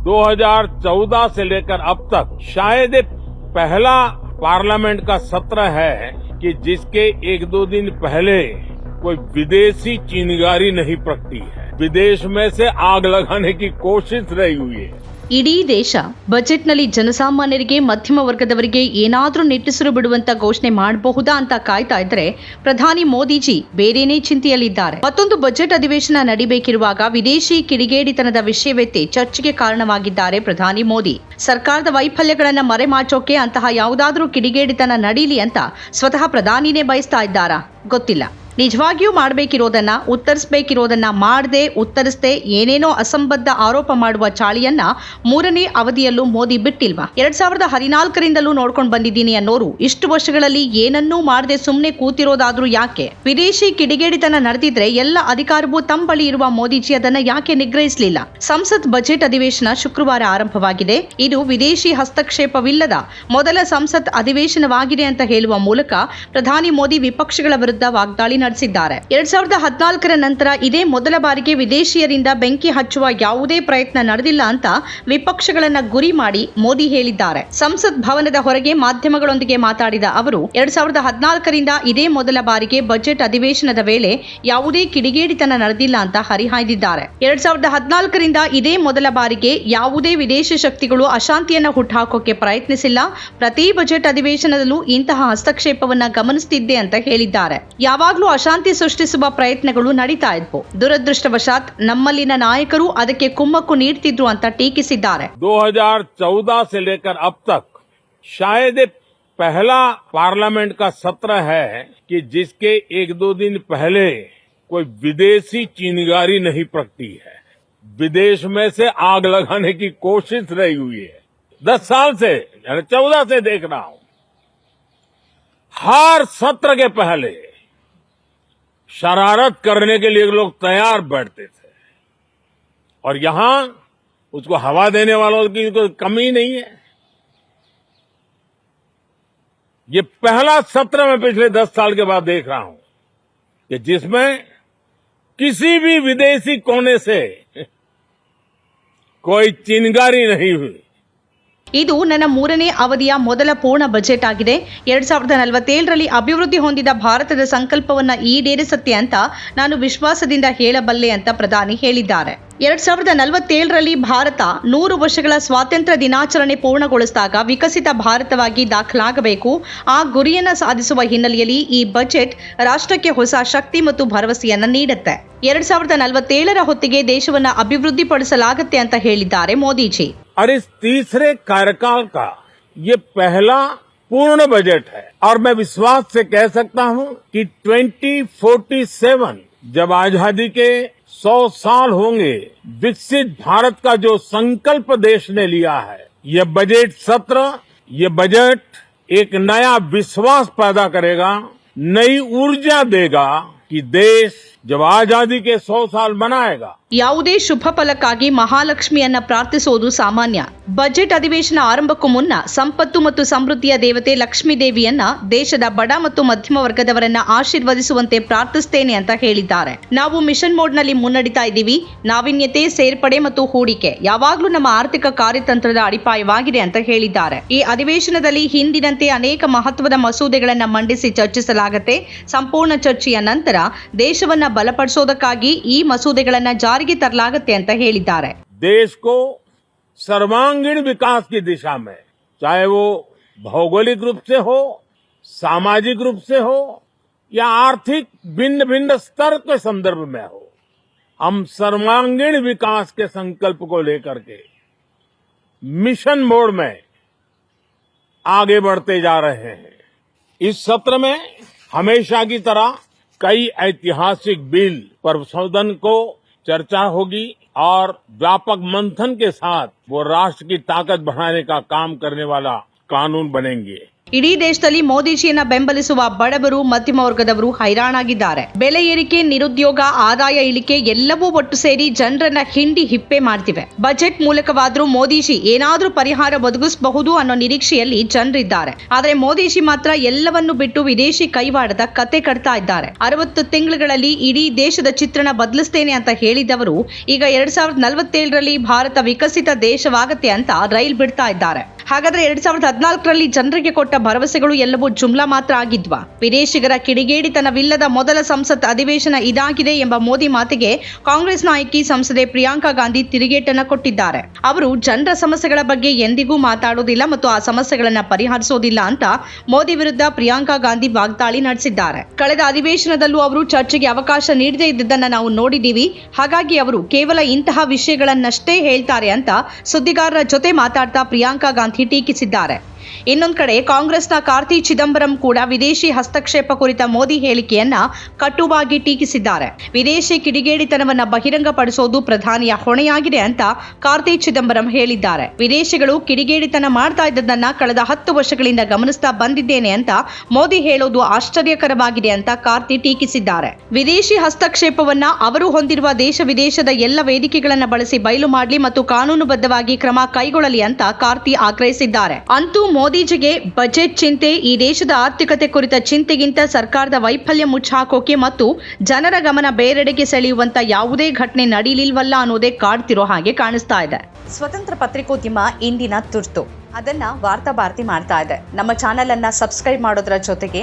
2014 से लेकर अब तक शायद पहला पार्लियामेंट का सत्र है कि जिसके एक दो दिन पहले कोई विदेशी चिंगारी नहीं पकती है। विदेश में से आग लगाने की कोशिश रही हुई है। ಇಡೀ ದೇಶ ಬಜೆಟ್ನಲ್ಲಿ ಜನಸಾಮಾನ್ಯರಿಗೆ, ಮಧ್ಯಮ ವರ್ಗದವರಿಗೆ ಏನಾದರೂ ನಿಟ್ಟುಸಿರು ಬಿಡುವಂತ ಘೋಷಣೆ ಮಾಡಬಹುದಾ ಅಂತ ಕಾಯ್ತಾ ಇದ್ರೆ ಪ್ರಧಾನಿ ಮೋದಿಜಿ ಬೇರೇನೇ ಚಿಂತೆಯಲ್ಲಿದ್ದಾರೆ. ಮತ್ತೊಂದು ಬಜೆಟ್ ಅಧಿವೇಶನ ನಡಿಬೇಕಿರುವಾಗ ವಿದೇಶಿ ಕಿಡಿಗೇಡಿತನದ ವಿಷಯವೆತ್ತಿ ಚರ್ಚೆಗೆ ಕಾರಣವಾಗಿದ್ದಾರೆ ಪ್ರಧಾನಿ ಮೋದಿ. ಸರ್ಕಾರದ ವೈಫಲ್ಯಗಳನ್ನ ಮರೆಮಾಚೋಕೆ ಅಂತಹ ಯಾವುದಾದ್ರೂ ಕಿಡಿಗೇಡಿತನ ನಡೀಲಿ ಅಂತ ಸ್ವತಃ ಪ್ರಧಾನಿನೇ ಬಯಸ್ತಾ ಇದ್ದಾರಾ? ಗೊತ್ತಿಲ್ಲ. ನಿಜವಾಗಿಯೂ ಮಾಡಬೇಕಿರೋದನ್ನ, ಉತ್ತರಿಸಬೇಕಿರೋದನ್ನ ಮಾಡದೆ, ಉತ್ತರಿಸದೆ ಏನೇನೋ ಅಸಂಬದ್ಧ ಆರೋಪ ಮಾಡುವ ಚಾಳಿಯನ್ನ ಮೂರನೇ ಅವಧಿಯಲ್ಲೂ ಮೋದಿ ಬಿಟ್ಟಿಲ್ವಾ? ಎರಡ್ ಸಾವಿರದ ಹದಿನಾಲ್ಕರಿಂದಲೂ ನೋಡ್ಕೊಂಡು ಬಂದಿದ್ದೀನಿ ಅನ್ನೋರು ಇಷ್ಟು ವರ್ಷಗಳಲ್ಲಿ ಏನನ್ನೂ ಮಾಡದೆ ಸುಮ್ಮನೆ ಕೂತಿರೋದಾದ್ರೂ ಯಾಕೆ? ವಿದೇಶಿ ಕಿಡಿಗೇಡಿತನ ನಡೆದಿದ್ರೆ ಎಲ್ಲ ಅಧಿಕಾರವೂ ತಮ್ಮ ಬಳಿ ಇರುವ ಮೋದಿಜಿ ಅದನ್ನ ಯಾಕೆ ನಿಗ್ರಹಿಸಲಿಲ್ಲ? ಸಂಸತ್ ಬಜೆಟ್ ಅಧಿವೇಶನ ಶುಕ್ರವಾರ ಆರಂಭವಾಗಿದೆ. ಇದು ವಿದೇಶಿ ಹಸ್ತಕ್ಷೇಪವಿಲ್ಲದ ಮೊದಲ ಸಂಸತ್ ಅಧಿವೇಶನವಾಗಿದೆ ಅಂತ ಹೇಳುವ ಮೂಲಕ ಪ್ರಧಾನಿ ಮೋದಿ ವಿಪಕ್ಷಗಳ ವಿರುದ್ಧ ವಾಗ್ದಾಳಿ ನಡೆಸಿದ್ದಾರೆ ಎರಡ್ ಸಾವಿರದ ಹದಿನಾಲ್ಕರ ನಂತರ ಇದೇ ಮೊದಲ ಬಾರಿಗೆ ವಿದೇಶಿಯರಿಂದ ಬೆಂಕಿ ಹಚ್ಚುವ ಯಾವುದೇ ಪ್ರಯತ್ನ ನಡೆದಿಲ್ಲ ಅಂತ ವಿಪಕ್ಷಗಳನ್ನ ಗುರಿ ಮಾಡಿ ಮೋದಿ ಹೇಳಿದ್ದಾರೆ. ಸಂಸತ್ ಭವನದ ಹೊರಗೆ ಮಾಧ್ಯಮಗಳೊಂದಿಗೆ ಮಾತಾಡಿದ ಅವರು, ಎರಡ್ ಸಾವಿರದ ಹದಿನಾಲ್ಕರಿಂದ ಇದೇ ಮೊದಲ ಬಾರಿಗೆ ಬಜೆಟ್ ಅಧಿವೇಶನದ ವೇಳೆ ಯಾವುದೇ ಕಿಡಿಗೇಡಿತನ ನಡೆದಿಲ್ಲ ಅಂತ ಹರಿಹಾಯ್ದಿದ್ದಾರೆ. ಎರಡ್ ಸಾವಿರದ ಹದಿನಾಲ್ಕರಿಂದ ಇದೇ ಮೊದಲ ಬಾರಿಗೆ ಯಾವುದೇ ವಿದೇಶಿ ಶಕ್ತಿಗಳು ಅಶಾಂತಿಯನ್ನ ಹುಟ್ಟುಹಾಕೋಕೆ ಪ್ರಯತ್ನಿಸಿಲ್ಲ. ಪ್ರತಿ ಬಜೆಟ್ ಅಧಿವೇಶನದಲ್ಲೂ ಇಂತಹ ಹಸ್ತಕ್ಷೇಪವನ್ನ ಗಮನಿಸುತ್ತಿದ್ದೆ ಅಂತ ಹೇಳಿದ್ದಾರೆ. ಯಾವಾಗಲೂ ಅಶಾಂತಿ ಸೃಷ್ಟಿಸುವ ಪ್ರಯತ್ನಗಳು ನಡೀತಾ ಇದ್ವು ದುರದೃಷ್ಟವಶಾತ್ ನಮ್ಮಲ್ಲಿನ ನಾಯಕರು ಅದಕ್ಕೆ ಕುಮ್ಮಕ್ಕು ನೀಡ್ತಿದ್ರು ಅಂತ ಟೀಕಿಸಿದ್ದಾರೆ 2014 से लेकर अब तक शायद ये पहला पार्लियामेंट का सत्र है कि जिसके एक दो दिन पहले कोई विदेशी चिंगारी नहीं प्रगटी है विदेश में से आग लगाने की कोशिश रही हुई है दस साल से चौदह से देख रहा हूं हर सत्र के पहले शरारत करने के लिए लोग तैयार बैठते थे। और यहाँ उसको हवा देने वालों की कोई कमी नहीं है। ये पहला सत्र मैं पिछले दस साल के बाद देख रहा हूँ कि जिसमें किसी भी विदेशी कोने से कोई चिंगारी नहीं हुई। ಇದು ನನ್ನ ಮೂರನೇ ಅವಧಿಯ ಮೊದಲ ಪೂರ್ಣ ಬಜೆಟ್ ಆಗಿದೆ. ಎರಡ್ ಸಾವಿರದ ನಲವತ್ತೇಳರಲ್ಲಿ ಅಭಿವೃದ್ಧಿ ಹೊಂದಿದ ಭಾರತದ ಸಂಕಲ್ಪವನ್ನು ಈಡೇರಿಸುತ್ತೆ ಅಂತ ನಾನು ವಿಶ್ವಾಸದಿಂದ ಹೇಳಬಲ್ಲೆ ಅಂತ ಪ್ರಧಾನಿ ಹೇಳಿದ್ದಾರೆ. ಎರಡ್ ಸಾವಿರದ ನಲವತ್ತೇಳರಲ್ಲಿ ಭಾರತ ನೂರು ವರ್ಷಗಳ ಸ್ವಾತಂತ್ರ್ಯ ದಿನಾಚರಣೆ ಪೂರ್ಣಗೊಳಿಸಿದಾಗ ವಿಕಸಿತ ಭಾರತವಾಗಿ ದಾಖಲಾಗಬೇಕು. ಆ ಗುರಿಯನ್ನ ಸಾಧಿಸುವ ಹಿನ್ನೆಲೆಯಲ್ಲಿ ಈ ಬಜೆಟ್ ರಾಷ್ಟ್ರಕ್ಕೆ ಹೊಸ ಶಕ್ತಿ ಮತ್ತು ಭರವಸೆಯನ್ನು ನೀಡುತ್ತೆ. ಎರಡ್ ಸಾವಿರದ ನಲವತ್ತೇಳರ ಹೊತ್ತಿಗೆ ದೇಶವನ್ನು ಅಭಿವೃದ್ಧಿಪಡಿಸಲಾಗುತ್ತೆ ಅಂತ ಹೇಳಿದ್ದಾರೆ ಮೋದಿಜಿ. और इस तीसरे कार्यकाल का ये पहला पूर्ण बजट है। और मैं विश्वास से कह सकता हूँ कि 2047 जब आज़ादी के 100 साल होंगे, विकसित भारत का जो संकल्प देश ने लिया है, ये बजट सत्र, ये बजट एक नया विश्वास पैदा करेगा, नई ऊर्जा देगा कि देश ಸೋ ಸಾಲ್ ಮನಾಯೇಗಾ ಯಾವುದೇ ಶುಭ ಫಲಕ್ಕಾಗಿ ಮಹಾಲಕ್ಷ್ಮಿಯನ್ನ ಪ್ರಾರ್ಥಿಸುವುದು ಸಾಮಾನ್ಯ. ಬಜೆಟ್ ಅಧಿವೇಶನ ಆರಂಭಕ್ಕೂ ಮುನ್ನ ಸಂಪತ್ತು ಮತ್ತು ಸಮೃದ್ಧಿಯ ದೇವತೆ ಲಕ್ಷ್ಮೀ ದೇವಿಯನ್ನ ದೇಶದ ಬಡ ಮತ್ತು ಮಧ್ಯಮ ವರ್ಗದವರನ್ನ ಆಶೀರ್ವದಿಸುವಂತೆ ಪ್ರಾರ್ಥಿಸ್ತೇನೆ ಅಂತ ಹೇಳಿದ್ದಾರೆ. ನಾವು ಮಿಷನ್ ಮೋಡ್ನಲ್ಲಿ ಮುನ್ನಡಿತಾ ಇದ್ದೀವಿ. ನಾವೀನ್ಯತೆ, ಸೇರ್ಪಡೆ ಮತ್ತು ಹೂಡಿಕೆ ಯಾವಾಗಲೂ ನಮ್ಮ ಆರ್ಥಿಕ ಕಾರ್ಯತಂತ್ರದ ಅಡಿಪಾಯವಾಗಿದೆ ಅಂತ ಹೇಳಿದ್ದಾರೆ. ಈ ಅಧಿವೇಶನದಲ್ಲಿ ಹಿಂದಿನಂತೆ ಅನೇಕ ಮಹತ್ವದ ಮಸೂದೆಗಳನ್ನ ಮಂಡಿಸಿ ಚರ್ಚಿಸಲಾಗುತ್ತೆ. ಸಂಪೂರ್ಣ ಚರ್ಚೆಯ ನಂತರ ದೇಶವನ್ನ ಬಲಪಡಿಸೋದಕ್ಕಾಗಿ ಈ ಮಸೂದೆಗಳನ್ನ ಜಾರಿಗೆ ತರಲಾಗುತ್ತೆ ಅಂತ ಹೇಳಿದ್ದಾರೆ देश को सर्वांगीण विकास की दिशा में चाहे वो भौगोलिक रूप से हो सामाजिक रूप से हो या आर्थिक भिन्न भिन्न स्तर के संदर्भ में हो हम सर्वांगीण विकास के संकल्प को लेकर के मिशन मोड में आगे बढ़ते जा रहे हैं इस सत्र में हमेशा की तरह कई ऐतिहासिक बिल पर सदन को चर्चा होगी और व्यापक मंथन के साथ वो राष्ट्र की ताकत बढ़ाने का काम करने वाला कानून बनेंगे। ಇಡೀ ದೇಶದಲ್ಲಿ ಮೋದಿಜಿಯನ್ನ ಬೆಂಬಲಿಸುವ ಬಡವರು, ಮಧ್ಯಮ ವರ್ಗದವರು ಹೈರಾಣಾಗಿದ್ದಾರೆ. ಬೆಲೆ ಏರಿಕೆ, ನಿರುದ್ಯೋಗ, ಆದಾಯ ಇಳಿಕೆ ಎಲ್ಲವೂ ಒಟ್ಟು ಸೇರಿ ಜನರನ್ನ ಹಿಂಡಿ ಹಿಪ್ಪೆ ಮಾಡ್ತಿವೆ. ಬಜೆಟ್ ಮೂಲಕವಾದರೂ ಮೋದಿಜಿ ಏನಾದರೂ ಪರಿಹಾರ ಒದಗಿಸಬಹುದು ಅನ್ನೋ ನಿರೀಕ್ಷೆಯಲ್ಲಿ ಜನರಿದ್ದಾರೆ. ಆದರೆ ಮೋದಿಜಿ ಮಾತ್ರ ಎಲ್ಲವನ್ನು ಬಿಟ್ಟು ವಿದೇಶಿ ಕೈವಾಡದ ಕತೆ ಕಟ್ತಾ ಇದ್ದಾರೆ. ಅರವತ್ತು ತಿಂಗಳುಗಳಲ್ಲಿ ಇಡೀ ದೇಶದ ಚಿತ್ರಣ ಬದಲಿಸ್ತೇನೆ ಅಂತ ಹೇಳಿದವರು ಈಗ ಎರಡ್ ಸಾವಿರದ ನಲವತ್ತೇಳರಲ್ಲಿ ಭಾರತ ವಿಕಸಿತ ದೇಶವಾಗತ್ತೆ ಅಂತ ರೈಲ್ ಬಿಡ್ತಾ ಇದ್ದಾರೆ. ಹಾಗಾದ್ರೆ ಎರಡ್ ಸಾವಿರದ ಹದಿನಾಲ್ಕರಲ್ಲಿ ಜನರಿಗೆ ಕೊಟ್ಟ ಭರವಸೆಗಳು ಎಲ್ಲವೂ ಜುಮ್ಲಾ ಮಾತ್ರ ಆಗಿದ್ವಾ? ವಿದೇಶಿಗರ ಕಿಡಿಗೇಡಿತನವಿಲ್ಲದ ಮೊದಲ ಸಂಸತ್ ಅಧಿವೇಶನ ಇದಾಗಿದೆ ಎಂಬ ಮೋದಿ ಮಾತಿಗೆ ಕಾಂಗ್ರೆಸ್ ನಾಯಕಿ ಸಂಸದೆ ಪ್ರಿಯಾಂಕಾ ಗಾಂಧಿ ತಿರುಗೇಟನ್ನ ಕೊಟ್ಟಿದ್ದಾರೆ. ಅವರು ಜನರ ಸಮಸ್ಯೆಗಳ ಬಗ್ಗೆ ಎಂದಿಗೂ ಮಾತಾಡೋದಿಲ್ಲ ಮತ್ತು ಆ ಸಮಸ್ಯೆಗಳನ್ನ ಪರಿಹರಿಸೋದಿಲ್ಲ ಅಂತ ಮೋದಿ ವಿರುದ್ಧ ಪ್ರಿಯಾಂಕಾ ಗಾಂಧಿ ವಾಗ್ದಾಳಿ ನಡೆಸಿದ್ದಾರೆ. ಕಳೆದ ಅಧಿವೇಶನದಲ್ಲೂ ಅವರು ಚರ್ಚೆಗೆ ಅವಕಾಶ ನೀಡದೇ ಇದ್ದದನ್ನ ನಾವು ನೋಡಿದ್ದೀವಿ. ಹಾಗಾಗಿ ಅವರು ಕೇವಲ ಇಂತಹ ವಿಷಯಗಳನ್ನಷ್ಟೇ ಹೇಳ್ತಾರೆ ಅಂತ ಸುದ್ದಿಗಾರರ ಜೊತೆ ಮಾತಾಡ್ತಾ ಪ್ರಿಯಾಂಕಾ ಗಾಂಧಿ ಟೀಕಿಸಿದ್ದಾರೆ. ಇನ್ನೊಂದ್ ಕಡೆ ಕಾಂಗ್ರೆಸ್ನ ಕಾರ್ತಿ ಚಿದಂಬರಂ ಕೂಡ ವಿದೇಶಿ ಹಸ್ತಕ್ಷೇಪ ಕುರಿತ ಮೋದಿ ಹೇಳಿಕೆಯನ್ನ ಕಟುವಾಗಿ ಟೀಕಿಸಿದ್ದಾರೆ. ವಿದೇಶಿ ಕಿಡಿಗೇಡಿತನವನ್ನ ಬಹಿರಂಗಪಡಿಸೋದು ಪ್ರಧಾನಿಯ ಹೊಣೆಯಾಗಿದೆ ಅಂತ ಕಾರ್ತಿ ಚಿದಂಬರಂ ಹೇಳಿದ್ದಾರೆ. ವಿದೇಶಿಗಳು ಕಿಡಿಗೇಡಿತನ ಮಾಡ್ತಾ ಇದ್ದದನ್ನ ಕಳೆದ ಹತ್ತು ವರ್ಷಗಳಿಂದ ಗಮನಿಸ್ತಾ ಬಂದಿದ್ದೇನೆ ಅಂತ ಮೋದಿ ಹೇಳೋದು ಆಶ್ಚರ್ಯಕರವಾಗಿದೆ ಅಂತ ಕಾರ್ತಿ ಟೀಕಿಸಿದ್ದಾರೆ. ವಿದೇಶಿ ಹಸ್ತಕ್ಷೇಪವನ್ನ ಅವರು ಹೊಂದಿರುವ ದೇಶ ವಿದೇಶದ ಎಲ್ಲ ವೇದಿಕೆಗಳನ್ನ ಬಳಸಿ ಬಯಲು ಮಾಡಲಿ ಮತ್ತು ಕಾನೂನುಬದ್ಧವಾಗಿ ಕ್ರಮ ಕೈಗೊಳ್ಳಲಿ ಅಂತ ಕಾರ್ತಿ ಆಗ್ರಹಿಸಿದ್ದಾರೆ. ಅಂತೂ ಮೋದಿಜಿಗೆ ಬಜೆಟ್ ಚಿಂತೆ, ಈ ದೇಶದ ಆರ್ಥಿಕತೆ ಕುರಿತ ಚಿಂತೆಗಿಂತ ಸರ್ಕಾರದ ವೈಫಲ್ಯ ಮುಚ್ಚಾಕೋಕೆ ಮತ್ತು ಜನರ ಗಮನ ಬೇರೆಡೆಗೆ ಸೆಳೆಯುವಂತ ಯಾವುದೇ ಘಟನೆ ನಡೀಲಿಲ್ವಲ್ಲ ಅನ್ನೋದೇ ಕಾಡ್ತಿರೋ ಹಾಗೆ ಕಾಣಿಸ್ತಾ ಇದೆ. ಸ್ವತಂತ್ರ ಪತ್ರಿಕೋದ್ಯಮ ಇಂದಿನ ತುರ್ತು. ಅದನ್ನ ವಾರ್ತಾ ಭಾರತಿ ಮಾಡ್ತಾ ಇದೆ. ನಮ್ಮ ಚಾನೆಲ್ ಅನ್ನ ಸಬ್ಸ್ಕ್ರೈಬ್ ಮಾಡೋದ್ರ ಜೊತೆಗೆ